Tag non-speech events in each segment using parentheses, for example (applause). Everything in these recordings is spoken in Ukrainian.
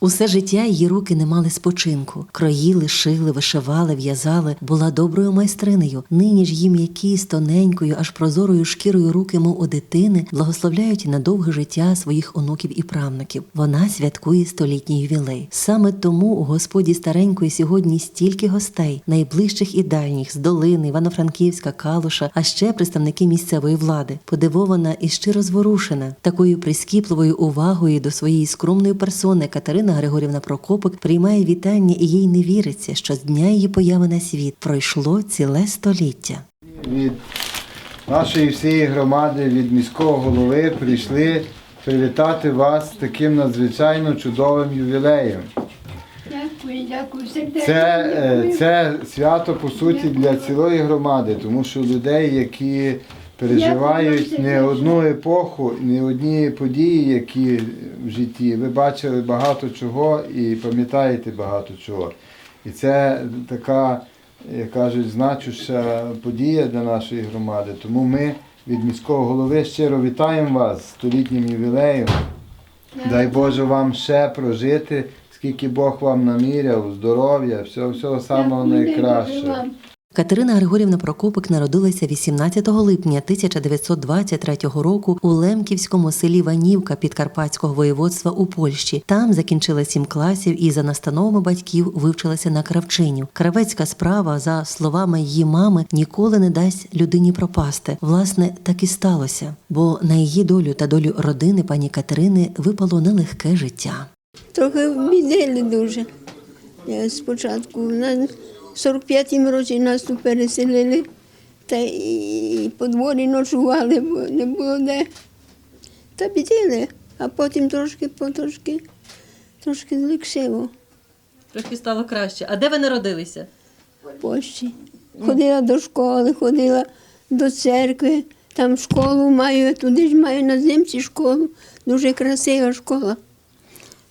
Усе життя її руки не мали спочинку. Кроїли, шили, вишивали, в'язали, була доброю майстринею. Нині ж її м'які з тоненькою, аж прозорою шкірою руки, мов у дитини, благословляють на довге життя своїх онуків і правнуків. Вона святкує столітній ювілей. Саме тому у господі старенької сьогодні стільки гостей, найближчих і дальніх з долини, Івано-Франківська, Калуша, а ще представники місцевої влади. Подивована і щиро зворушена такою прискіпливою увагою до своєї скромної персони Катерина Григорівна Прокопик приймає вітання і їй не віриться, що з дня її появи на світ пройшло ціле століття. від нашої всієї громади, від міського голови прийшли привітати вас з таким надзвичайно чудовим ювілеєм. Дякую, дякую. Сердечно Це, е, це свято по суті для цілої громади, тому що людей, які переживають не одну епоху, не одні події, які в житті, ви бачили багато чого і пам'ятаєте багато чого. І це така, як кажуть, значуща подія для нашої громади. Тому ми від міського голови щиро вітаємо вас з столітнім ювілеєм. Дай Боже вам ще прожити, скільки Бог вам наміряв, здоров'я, всього, всього самого найкращого. Катерина Григорівна Прокопик народилася 18 липня 1923 року у Лемківському селі Ванівка Підкарпатського воєводства у Польщі. Там закінчила сім класів і за настановами батьків вивчилася на кравчиню. Кравецька справа, за словами її мами, ніколи не дасть людині пропасти. Власне, так і сталося, бо на її долю та долю родини пані Катерини випало нелегке життя. Трохи бідили дуже. Я спочатку на 45-му році нас тут переселили, та і по дворі ночували, бо не було де. Та бідили, а потім трошки, потрошки, трошки злегшило Трошки стало краще. А де ви народилися? в Польщі. Ходила до школи, ходила до церкви, там школу маю, туди ж маю на зимці школу. Дуже красива школа.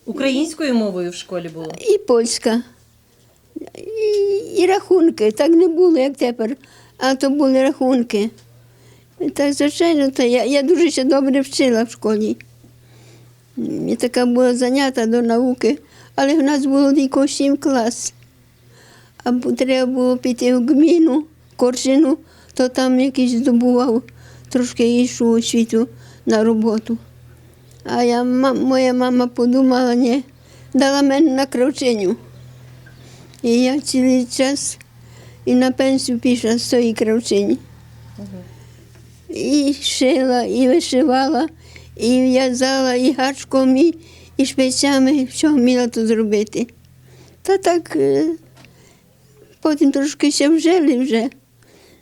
Українською мовою в школі було. І польська. І, рахунки. Так не було, як тепер. А то були рахунки. Так, звичайно, то я, я дуже ще добре вчила в школі. Я така була зайнята до науки, але в нас було тільки сім клас. А треба було піти в гміну, коржину, то там якийсь здобував трошки іншу освіту на роботу. А я, моя мама подумала, ні, дала мене на кравчиню. І я цілий час і на пенсію пішла з тої кравчині. І шила, і вишивала, і в'язала, і гачком, і, і шпицями, що вміла тут зробити. Та так е, потім трошки ще вжили вже.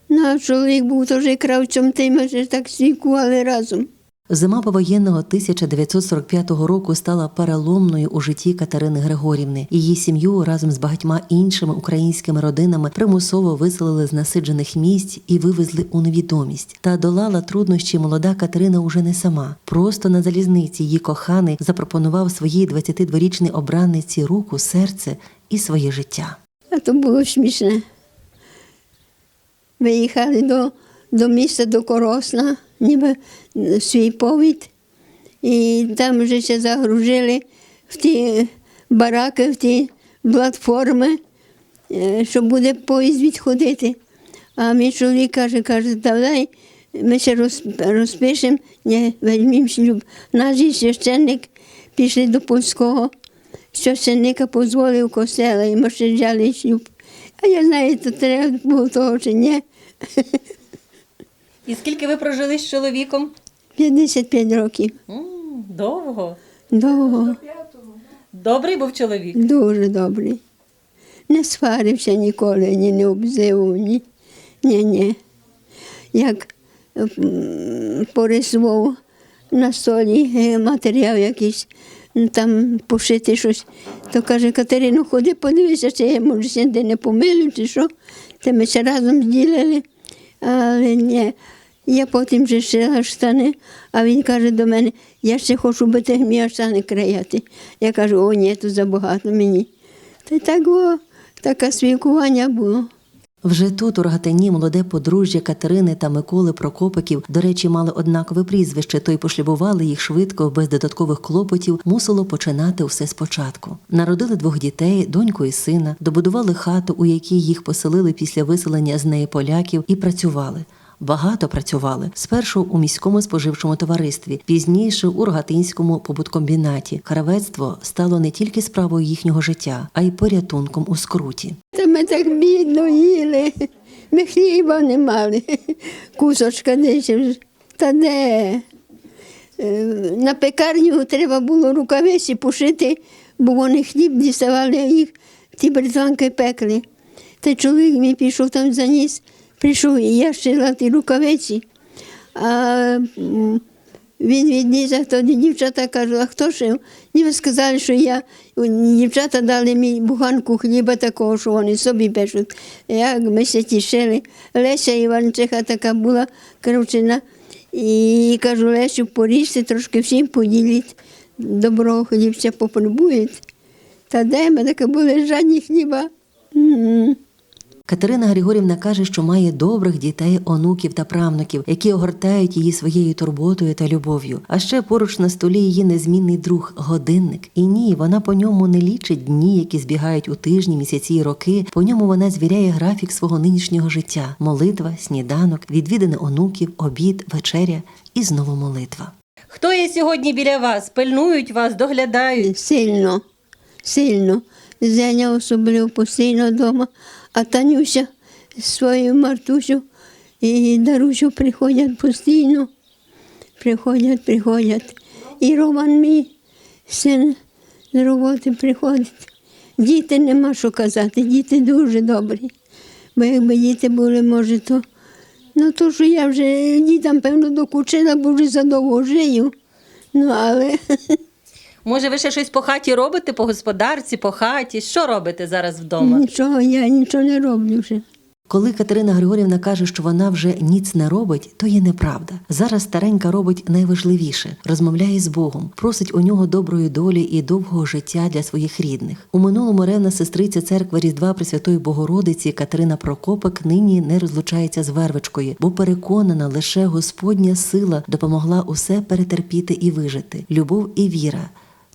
Ну, а чоловік був теж кравчом, ти ми ж так свікували разом. Зима повоєнного 1945 року стала переломною у житті Катерини Григорівни. Її сім'ю разом з багатьма іншими українськими родинами примусово виселили з насиджених місць і вивезли у невідомість. Та долала труднощі молода Катерина уже не сама. Просто на залізниці її коханий запропонував своїй 22-річній обранниці руку, серце і своє життя. А то було смішне. Виїхали до, до міста до Коросна, ніби свій повід. І там вже ще загружили в ті бараки, в ті платформи, е, що буде поїзд відходити. А мій чоловік каже, каже, давай ми ще роз- розпишемо, не візьмемо шлюб. Наш священник пішли до польського священника дозволив костела, і ми ще взяли шлюб. А я знаю, то треба було того чи ні. (laughs) І скільки ви прожили з чоловіком? 55 років. М, довго. Довго, Добрий був чоловік. дуже добрий. Не сварився ніколи, ні не обзивав, ні. Ні, ні. Як м, порисував на столі е, матеріал якийсь, м, там пошити щось, то каже, Катерино, ходи, подивися, чи я може сьогодні не помилю, чи що. Та ми ще разом зділили. Але ні. Я потім вже шила штани, а він каже до мене, я ще хочу би ти вміла штани краяти. Я кажу, о, ні, то забагато мені. Та й так було, таке свікування було. Вже тут, у Рогатині, молоде подружжя Катерини та Миколи Прокопиків, до речі, мали однакове прізвище, то й пошлюбували їх швидко, без додаткових клопотів, мусило починати все спочатку. Народили двох дітей, доньку і сина, добудували хату, у якій їх поселили після виселення з неї поляків, і працювали. Багато працювали спершу у міському споживчому товаристві, пізніше у Рогатинському побуткомбінаті. Кравецтво стало не тільки справою їхнього життя, а й порятунком у скруті. Та ми так бідно їли. Ми хліба не мали. Кусочка десь. Та де? Е, На пекарню треба було рукавиці пошити, бо вони хліб діставали їх, ті британки пекли. Та чоловік мій пішов там заніс, прийшов, і я шила ті рукавиці. А він відніс, а тоді дівчата кажуть, а хто шив? Ніби сказали, що я. Дівчата дали мені буханку хліба такого, що вони собі пишуть. Як ми се тішили. Леся Іванчиха така була коротчина. І кажу, Лесю, поріжте трошки всім поділіть. Доброго хлібця попробують. Та де ми таке були жадні хліба. Катерина Григорівна каже, що має добрих дітей, онуків та правнуків, які огортають її своєю турботою та любов'ю. А ще поруч на столі її незмінний друг годинник. І ні, вона по ньому не лічить дні, які збігають у тижні, місяці і роки. По ньому вона звіряє графік свого нинішнього життя: молитва, сніданок, відвідини онуків, обід, вечеря і знову молитва. Хто є сьогодні біля вас? Пильнують вас, доглядають. Сильно, сильно. Зеня особливо постійно вдома, а Танюся з своєю Мартусю і Дарусю приходять постійно. Приходять, приходять. І Роман мій син з роботи приходить. Діти нема що казати, діти дуже добрі. Бо якби діти були, може, то. Ну, то, що я вже дітям, певно, докучила, бо вже задовго жию. Ну, але (laughs) Може, ви ще щось по хаті робите, по господарці, по хаті? Що робите зараз вдома? Нічого, я нічого не роблю вже. Коли Катерина Григорівна каже, що вона вже ніц не робить, то є неправда. Зараз старенька робить найважливіше розмовляє з Богом, просить у нього доброї долі і довгого життя для своїх рідних. У минулому ревна сестриця церкви Різдва Пресвятої Богородиці Катерина Прокопик нині не розлучається з вервичкою, бо переконана, лише Господня сила допомогла усе перетерпіти і вижити. Любов і віра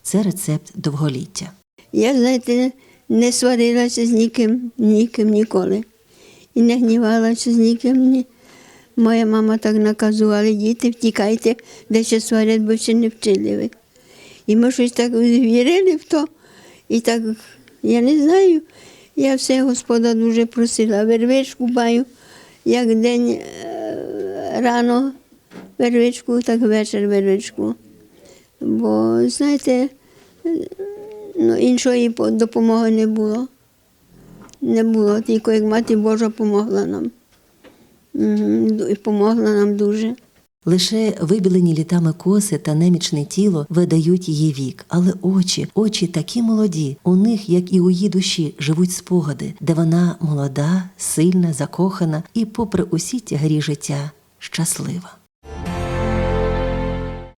це рецепт довголіття. Я, знаєте, не сварилася з ніким, ніким ніколи. І не гнівалася з ніким. Ні. Моя мама так наказувала, діти, втікайте, де ще сварять, бо ще не вчили ви. І ми щось так вірили в то. І так, я не знаю, я все Господа дуже просила. Вервичку маю, як день е, рано вервичку, так вечір вервичку. Бо, знаєте, ну, іншої допомоги не було. Не було, тільки як мати Божа помогла нам. І помогла нам дуже. Лише вибілені літами коси та немічне тіло видають її вік, але очі, очі такі молоді. У них, як і у її душі, живуть спогади, де вона молода, сильна, закохана і, попри усі тягарі життя, щаслива.